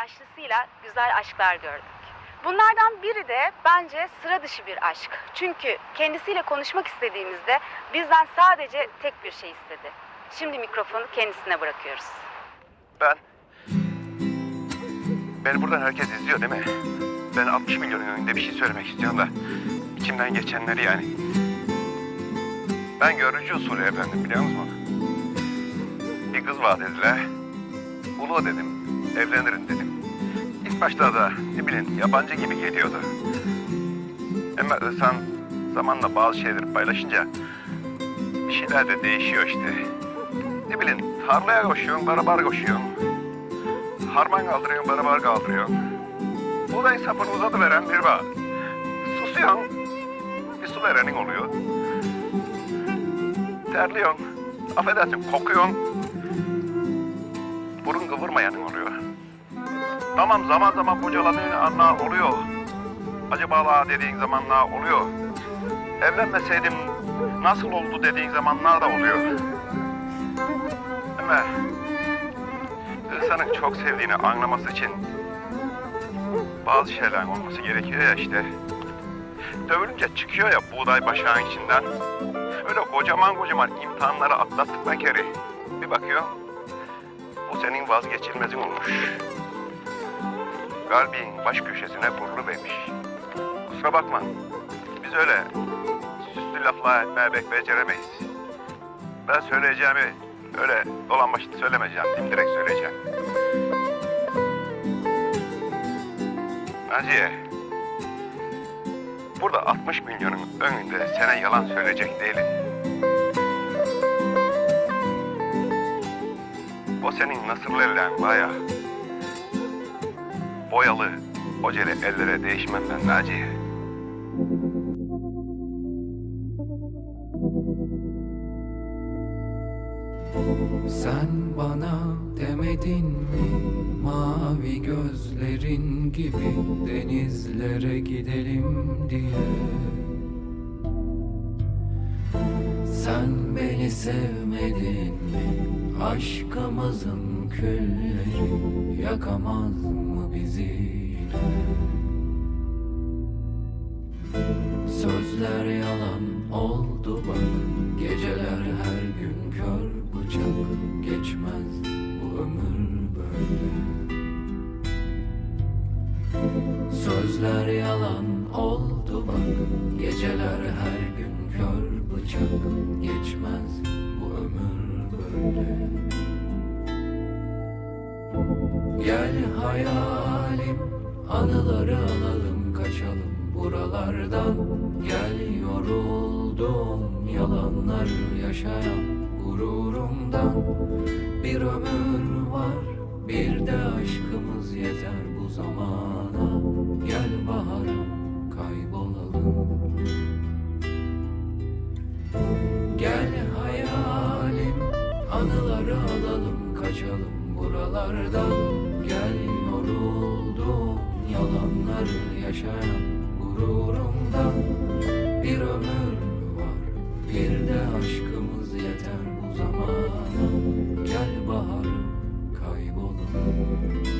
yaşlısıyla güzel aşklar gördük. Bunlardan biri de bence sıra dışı bir aşk. Çünkü kendisiyle konuşmak istediğimizde bizden sadece tek bir şey istedi. Şimdi mikrofonu kendisine bırakıyoruz. Ben... Beni buradan herkes izliyor değil mi? Ben 60 milyonun önünde bir şey söylemek istiyorum da... içimden geçenleri yani. Ben görücü usulü evlendim biliyor musun? Bir kız var dediler. Ulu dedim. Evlenirim dedim. İlk başta da ne bileyim yabancı gibi geliyordu. Ama insan zamanla bazı şeyleri paylaşınca... ...bir şeyler de değişiyor işte. Ne bileyim tarlaya koşuyorsun, beraber koşuyorsun. Harman kaldırıyorsun, beraber kaldırıyorsun. Buğday sapını uzatıveren bir var. Susuyorsun, bir su verenin oluyor. Terliyorsun, affedersin kokuyorsun. Burun kıvırmayanın oluyor. Tamam zaman zaman bocaladığın anlar oluyor. Acaba dediğin zamanlar oluyor. Evlenmeseydim nasıl oldu dediğin zamanlar da oluyor. Ama insanın çok sevdiğini anlaması için bazı şeyler olması gerekiyor ya işte. Dövülünce çıkıyor ya buğday başağın içinden. Öyle kocaman kocaman imtihanları atlattıktan kere bir bakıyor. Bu senin vazgeçilmezin olmuş. Kalbin baş köşesine burnu vermiş. Kusura bakma. Biz öyle süslü laflar etmeye pek beceremeyiz. Ben söyleyeceğimi öyle dolan başını söylemeyeceğim. Dimdirek söyleyeceğim. Naciye. Burada 60 milyonun önünde sana yalan söyleyecek değilim. O senin var ya. Boyalı, oceli ellere değişmem ben Naciye. Sen bana demedin mi mavi gözlerin gibi denizlere gidelim diye Sen beni sevmedin mi aşkımızın külleri yakamaz mı bizi yine Sözler Gel hayalim anıları alalım kaçalım buralardan. Gel yoruldum yalanları yaşayan gururumdan. Bir ömür var bir de aşkımız yeter bu zamana. Gel baharım kaybolalım. Gel hayalim anıları alalım kaçalım buralardan Gel yoruldum yalanları yaşayan gururumdan Bir ömür var bir de aşkımız yeter bu zamana. Gel baharım kaybolalım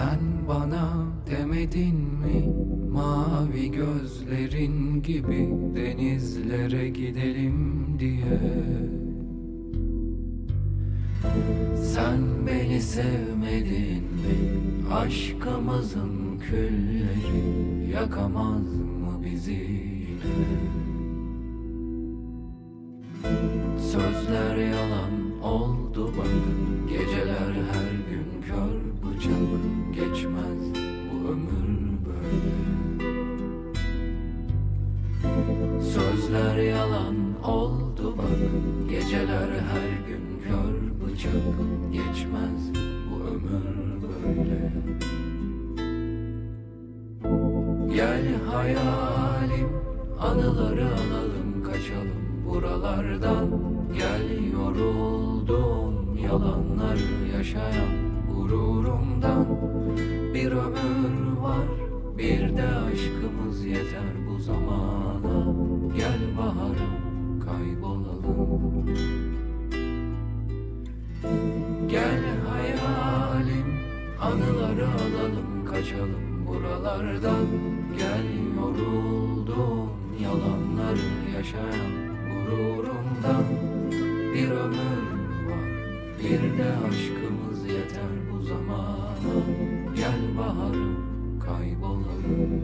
Sen bana demedin mi? Mavi gözlerin gibi denizlere gidelim diye. Sen beni sevmedin mi? Aşkımızın külleri yakamaz mı bizi yine? Sözler yalan oldu bak Geçmez bu ömür böyle. Gel hayalim Anıları alalım kaçalım buralardan. Gel yoruldum yalanları yaşayan gururumdan. Bir ömür var bir de aşkımız yeter bu zamana. Gel baharım kaybolalım kaçalım buralardan Gel yoruldum yalanları yaşayan gururumdan Bir ömür var bir de aşkımız yeter bu zamana. Gel baharım kaybolalım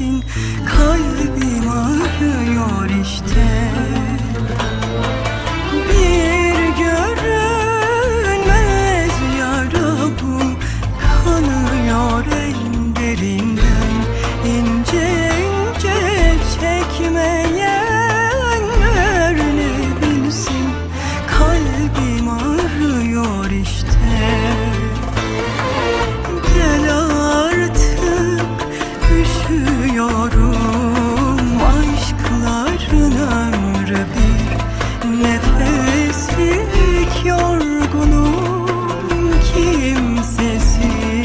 misin? Kalbim ağrıyor işte Bir görünmez yarabım Kanıyor ellerimden ince ince çekme Eksik yorgunum kimsesiz.